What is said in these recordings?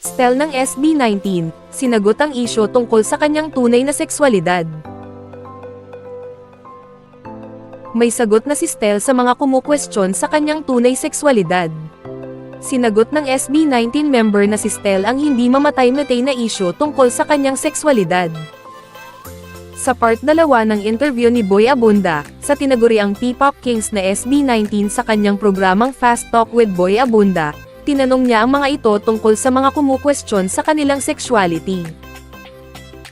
Stel ng SB19, sinagot ang isyo tungkol sa kanyang tunay na sexualidad. May sagot na si Stel sa mga kumukwestiyon sa kanyang tunay sexualidad. Sinagot ng SB19 member na si Stel ang hindi mamatay-matay na isyo tungkol sa kanyang sexualidad. Sa part 2 ng interview ni Boy Abunda, sa tinaguriang P-Pop Kings na SB19 sa kanyang programang Fast Talk with Boy Abunda, tinanong niya ang mga ito tungkol sa mga kumukwestiyon sa kanilang sexuality.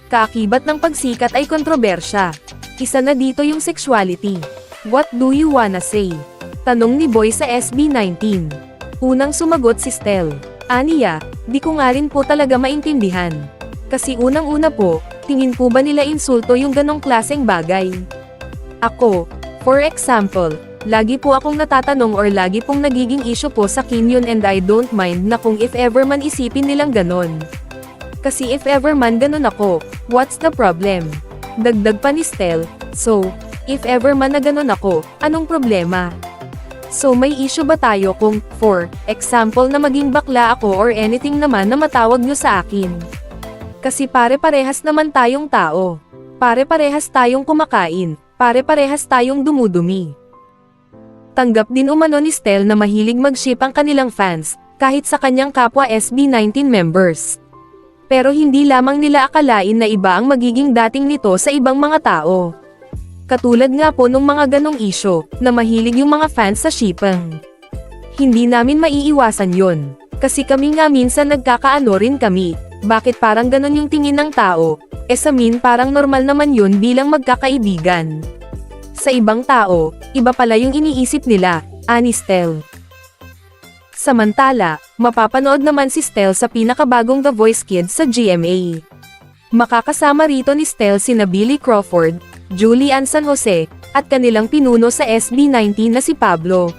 Kaakibat ng pagsikat ay kontrobersya. Isa na dito yung sexuality. What do you wanna say? Tanong ni Boy sa SB19. Unang sumagot si Stel. Aniya, di ko nga rin po talaga maintindihan. Kasi unang-una po, tingin po ba nila insulto yung ganong klaseng bagay? Ako, for example, lagi po akong natatanong or lagi pong nagiging issue po sa akin and I don't mind na kung if ever man isipin nilang ganon. Kasi if ever man ganon ako, what's the problem? Dagdag pa ni Stel, so, if ever man na ganon ako, anong problema? So may issue ba tayo kung, for example na maging bakla ako or anything naman na matawag nyo sa akin? Kasi pare-parehas naman tayong tao. Pare-parehas tayong kumakain, pare-parehas tayong dumudumi. Tanggap din umano ni Stel na mahilig mag-ship ang kanilang fans, kahit sa kanyang kapwa SB19 members. Pero hindi lamang nila akalain na iba ang magiging dating nito sa ibang mga tao. Katulad nga po nung mga ganong isyo, na mahilig yung mga fans sa shipping. Hindi namin maiiwasan yon. Kasi kami nga minsan nagkakaano rin kami, bakit parang ganon yung tingin ng tao, e sa min parang normal naman yun bilang magkakaibigan. Sa ibang tao, iba pala yung iniisip nila, ani Stel. Samantala, mapapanood naman si Stel sa pinakabagong The Voice Kids sa GMA. Makakasama rito ni Stel sina Billy Crawford, Julian San Jose, at kanilang pinuno sa SB19 na si Pablo.